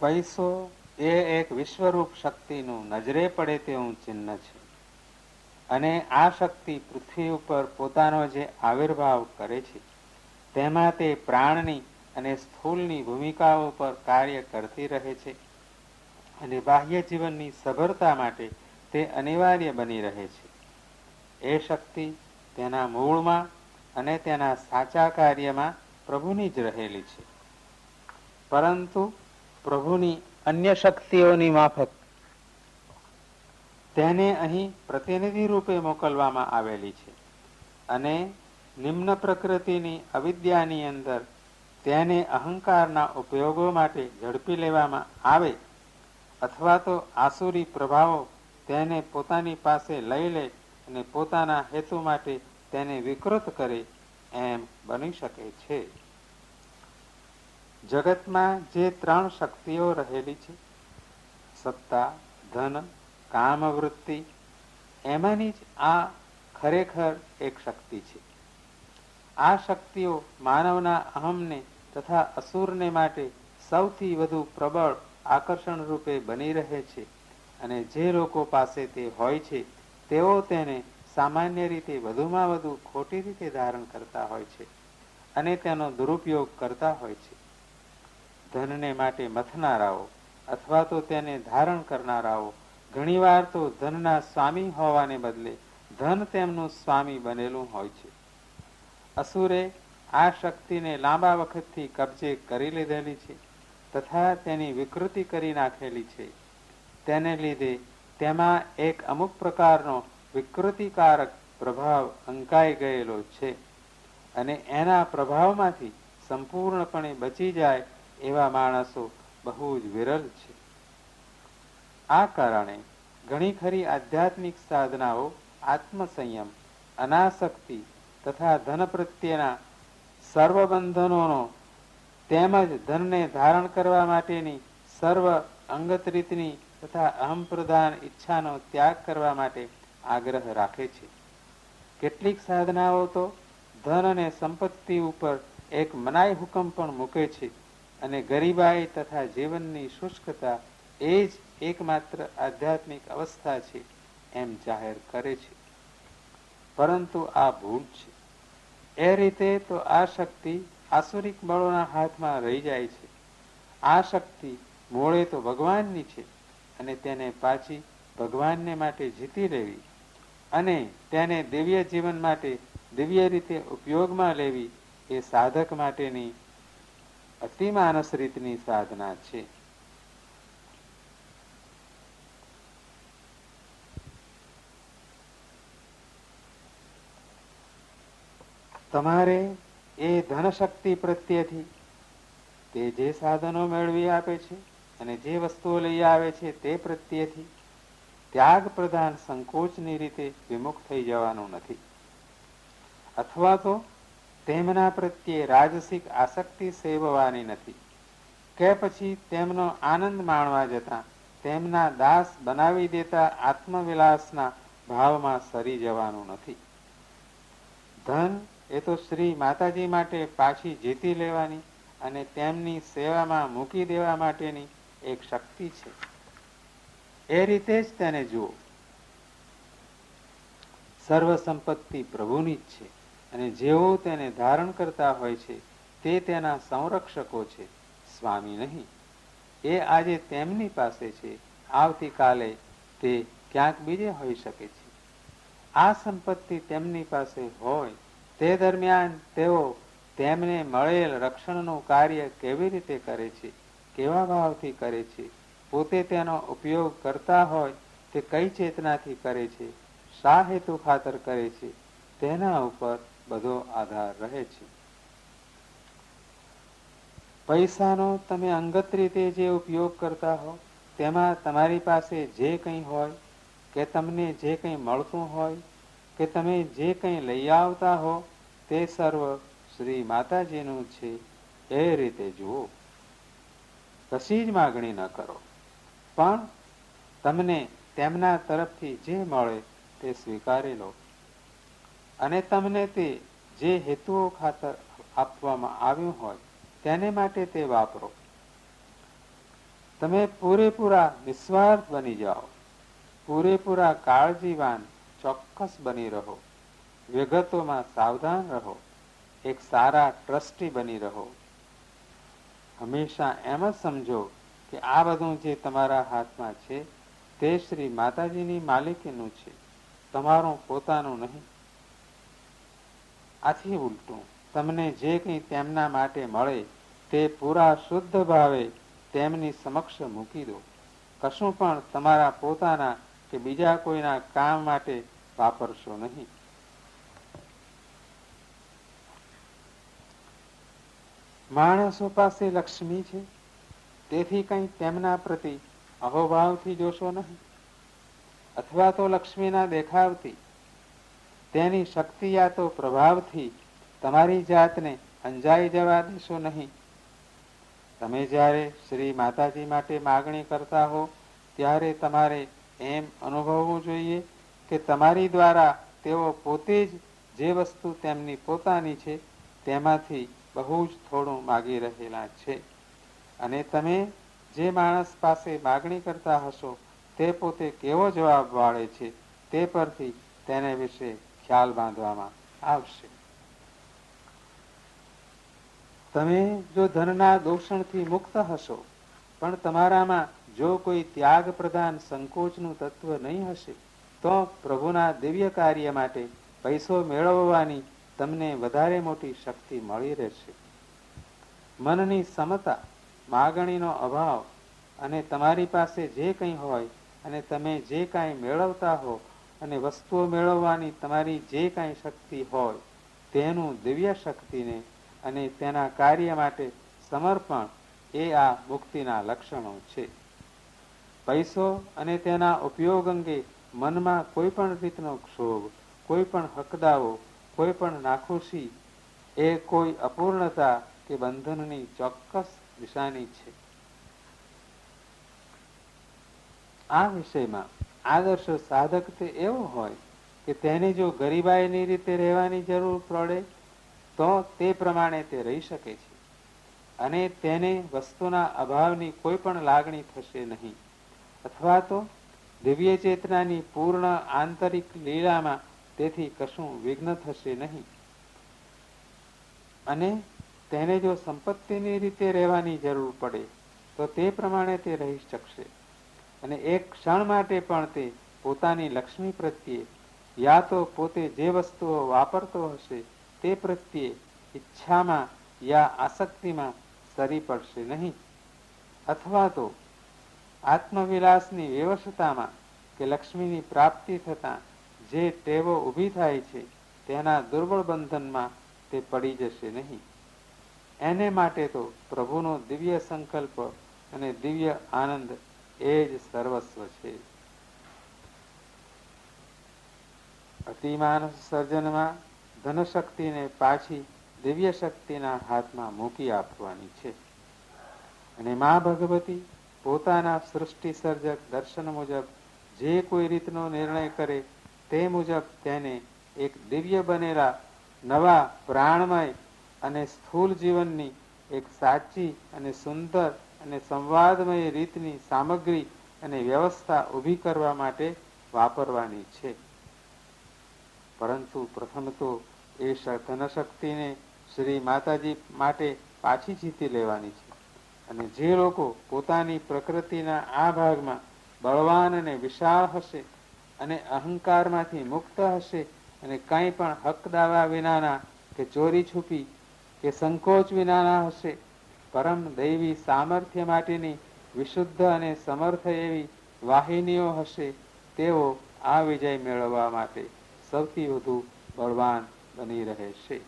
પૈસો એ એક વિશ્વરૂપ શક્તિનું નજરે પડે તેવું ચિહ્ન છે. અને આ શક્તિ પૃથ્વી ઉપર પોતાનો જે આવિર્ભાવ કરે છે, તેમાં તે પ્રાણની અને સ્થૂલની ભૂમિકાઓ પર કાર્ય કરતી રહે છે અને બાહ્ય જીવનની સભરતા માટે તે અનિવાર્ય બની રહે છે. એ શક્તિ તેના મૂળમાં અને તેના સાચા કાર્યમાં પ્રભુની જ રહેલી છે. પરંતુ પ્રભુની અન્ય શક્તિઓની માફક. તેને અહીં પ્રતિનિધિ રૂપે મોકલવામાં આવેલી છે અને નિમ્ન પ્રકૃતિની અવિદ્યાની અંદર તેને અહંકારના ઉપયોગો માટે ઝડપી લેવામાં આવે અથવા તો આસુરી પ્રભાવો તેને પોતાની પાસે લઈ લે અને પોતાના હેતુ માટે તેને વિકૃત કરે એમ બની શકે છે. જગતમાં જે ત્રણ શક્તિઓ રહેલી છે, સત્તા, ધન કામવૃત્તિ એમાંની જ આ ખરેખર એક શક્તિ છે. આ શક્તિઓ માનવના અહમને તથા અસુરને માટે સૌથી વધુ પ્રબળ આકર્ષણ રૂપે બની રહે છે અને જે લોકો પાસે તે હોય છે, તેઓ તેને સામાન્ય રીતે વધુમાં વધુ ખોટી રીતે ધારણ કરતા હોય છે અને તેનો દુરુપયોગ કરતા હોય છે. ધનને માટે મથનારાઓ અથવા તો તેને ધારણ કરનારાઓ. ઘણીવાર તો ધનના સ્વામી હોવાને બદલે ધન તેમનું સ્વામી બનેલું હોય છે. અસુરે આ શક્તિને લાંબા વખતથી કબજે કરી લીધેલી છે તથા તેની વિકૃતિ કરી નાખેલી છે. તેને લીધે તેમાં એક અમુક પ્રકારનો વિકૃતિકારક પ્રભાવ અંકાઈ ગયેલો છે અને એના પ્રભાવમાંથી સંપૂર્ણપણે બચી જાય એવા માણસો બહુ જ વિરલ છે. આ કારણે ઘણી ખરી આધ્યાત્મિક સાધનાઓ, આત્મસંયમ, અનાસક્તિ તથા ધન પ્રત્યેના સર્વબંધનોનો તેમજ ધનને ધારણ કરવા માટેની સર્વ અંગત રીતની તથા અહમ પ્રધાન ઈચ્છાનો ત્યાગ કરવા માટે આગ્રહ રાખે છે. કેટલીક સાધનાઓ તો ધન અને સંપત્તિ ઉપર એક મનાઈ હુકમ પણ મૂકે છે. અને ગરીબાઈ તથા જીવનની શુષ્કતા એ જ એકમાત્ર આધ્યાત્મિક અવસ્થા છે એમ જાહેર કરે છે. પરંતુ આ ભૂલ છે. એ રીતે તો આ શક્તિ આસુરિક બળોના હાથમાં રહી જાય છે. આ શક્તિ મૂળે તો ભગવાનની છે અને તેને પાછી ભગવાનને માટે જીતી લેવી અને તેને દિવ્ય જીવન માટે દિવ્ય રીતે ઉપયોગમાં લેવી એ સાધક માટેની અતિમાનસ રીતની સાધના છે તમારે એ ધનશક્તિ પ્રત્યેથી તે જે સાધનો મેળવી આપે છે અને જે વસ્તુઓ લઈ આવે છે તે પ્રત્યેથી ત્યાગ પ્રધાન સંકોચની રીતે વિમુખ થઈ જવાનું નથી. અથવા તો તેમના પ્રત્યે રાજસિક આસક્તિ સેવવાની નથી. કે પછી તેમનો આનંદ માણવા જતા તેમના દાસ બનાવી દેતા આત્મવિલાસના ભાવમાં સરી જવાનું નથી. ધન એ તો શ્રી માતાજી માટે પાછી જીતી લેવાની અને તેમની સેવામાં મૂકી દેવા માટેની એક શક્તિ છે. એ રીતે જ તેને જુઓ. સર્વ સંપત્તિ પ્રભુની જ છે. અને જેઓ તેને ધારણ કરતા હોય છે, તે તેના સંરક્ષકો છે, સ્વામી નહીં. એ આજે તેમની પાસે છે. આવતીકાલે તે ક્યાંક બીજે હોઈ શકે છે. આ સંપત્તિ તેમની પાસે હોય, તે દરમિયાન તેઓ તેમને મળેલ રક્ષણનું કાર્ય કેવી રીતે કરે છે, કેવા ભાવથી કરે છે, પોતે તેનો ઉપયોગ કરતા હોય, તે કઈ ચેતનાથી કરે છે, શા હેતુ ખાતર કરે છે, તેના ઉપર બધો આધાર રહે છે. પૈસાનો તમે અંગત રીતે જે ઉપયોગ કરતા હો, તેમાં તમારી પાસે જે કંઈ હોય, કે તમને જે કંઈ મળતું હોય, કે તમે જે કંઈ લઈ આવતા હો, તે સર્વ શ્રી માતાજીનું છે, એ રીતે જુઓ. કશી જ માગણી ન કરો. પણ તમને તેમના તરફથી જે મળે, તે સ્વીકારી લો. અને તમને તે જે હેતુઓ ખાતર આપવામાં આવ્યું હોય, તેને માટે તે વાપરો. તમે પૂરેપૂરા નિસ્વાર્થ બની જાઓ. પૂરેપૂરા કાળજીવાન ચોક્કસ બની રહો. વિગતોમાં સાવધાન રહો. એક સારા ટ્રસ્ટી બની રહો. હંમેશા એમ જ સમજો કે આ બધું જે તમારા હાથમાં છે, તે શ્રી માતાજીની માલિકીનું છે. તમારું પોતાનું નહીં. આથી ઉલટું, તમને જે કંઈ તેમના માટે મળે તે પૂરા શુદ્ધ ભાવે તેમની સમક્ષ મૂકી દો. કશું પણ તમારા પોતાના કે બીજા કોઈના કામ માટે વાપરશો નહીં. માણસો પાસે લક્ષ્મી છે, તેથી કંઈ તેમના પ્રતિ અહોભાવથી જોશો નહીં. અથવા તો લક્ષ્મીના દેખાવથી તેની શક્તિ યા તો પ્રભાવથી તમારી જાતને અંજાઈ જવા દેશો નહીં. તમે જ્યારે શ્રી માતાજી માટે માગણી કરતા હો, ત્યારે તમારે એમ અનુભવવું જોઈએ કે તમારી દ્વારા તેઓ પોતે જ જે વસ્તુ તેમની પોતાની છે, તેમાંથી બહુ જ થોડું માગી રહેલા છે. અને તમે જે માણસ પાસે માગણી કરતા હશો, તે પોતે કેવો જવાબ વાળે છે, તે પરથી તેને વિશે ખ્યાલ બાંધવામાં આવશે. તમે જો ધનના દોષણથી મુક્ત હશો, પણ તમારામાં જો કોઈ ત્યાગ પ્રધાન સંકોચનું તત્વ નહીં હશે, તો પ્રભુના દિવ્ય કાર્ય માટે પૈસો મેળવવાની તમને વધારે મોટી શક્તિ મળી રહેશે. મનની સમતા, માગણીનો અભાવ અને તમારી પાસે જે કંઈ હોય અને તમે જે કાંઈ મેળવતા હો અને વસ્તુઓ મેળવવાની તમારી જે કાંઈ શક્તિ હોય, તેનું દિવ્ય શક્તિને અને તેના કાર્ય માટે સમર્પણ એ આ મુક્તિના લક્ષણો છે. પૈસો અને તેના ઉપયોગ અંગે મનમાં કોઈ પણ રીતનો ક્ષોભ, કોઈ પણ હકદાવો, કોઈ પણ નાખુશી એ કોઈ અપૂર્ણતા કે બંધનની ચોક્કસ નિશાની છે. આ વિષયમાં આદર્શ સાધક તે એવો હોય કે તેને જો ગરીબાઈની રીતે રહેવાની જરૂર પડે, તો તે પ્રમાણે તે રહી શકે છે. અને તેને વસ્તુના અભાવની કોઈ પણ લાગણી થશે નહીં. અથવા તો દિવ્ય ચેતનાની પૂર્ણ આંતરિક લીલામાં તેથી કશું વિઘ્ન થશે નહીં. અને તેને જો સંપત્તિની રીતે રહેવાની જરૂર પડે, તો તે પ્રમાણે તે રહી શકશે. અને એક ક્ષણ માટે પણ તે પોતાની લક્ષ્મી પ્રત્યે યા તો પોતે જે વસ્તુઓ વાપરતો હશે તે પ્રત્યે ઈચ્છામાં યા આસક્તિમાં સરી પડશે નહીં. અથવા તો આત્મવિલાસની વ્યવસ્થામાં કે લક્ષ્મીની પ્રાપ્તિ થતાં જે ટેવો ઊભી થાય છે તેના દુર્બળ બંધનમાં તે પડી જશે નહીં. એને માટે તો પ્રભુનો દિવ્ય સંકલ્પ અને દિવ્ય આનંદ એ જ સર્વસ્વ છે. અતિમાનસ સર્જનમાં ધનશક્તિને પાછી દિવ્ય શક્તિના હાથમાં મૂકી આપવાની છે. અને મા ભગવતી પોતાના સૃષ્ટિ સર્જક દર્શન મુજબ જે કોઈ રીતનો નિર્ણય કરે તે મુજબ તેને એક દિવ્ય બનેલા નવા પ્રાણમય અને સ્થૂલ જીવનની એક સાચી અને સુંદર અને સંવાદમય રીતની સામગ્રી અને વ્યવસ્થા ઊભી કરવા માટે વાપરવાની છે. પરંતુ પ્રથમ તો એ ધનશક્તિને શ્રી માતાજી માટે પાછી જીતી લેવાની છે અને જે લોકો પોતાની પ્રકૃતિના આ ભાગમાં બળવાન અને વિશાળ હશે અને અહંકારમાંથી મુક્ત હશે અને કંઈ પણ હક દાવા વિનાના કે ચોરી છુપી કે સંકોચ વિનાના હશે પરમ દૈવી સામર્થ્ય માટેની વિશુદ્ધ અને સમર્થ એવી વાહિનીઓ હશે, તેઓ આ વિજય મેળવવા માટે સૌથી વધુ બળવાન બની રહેશે.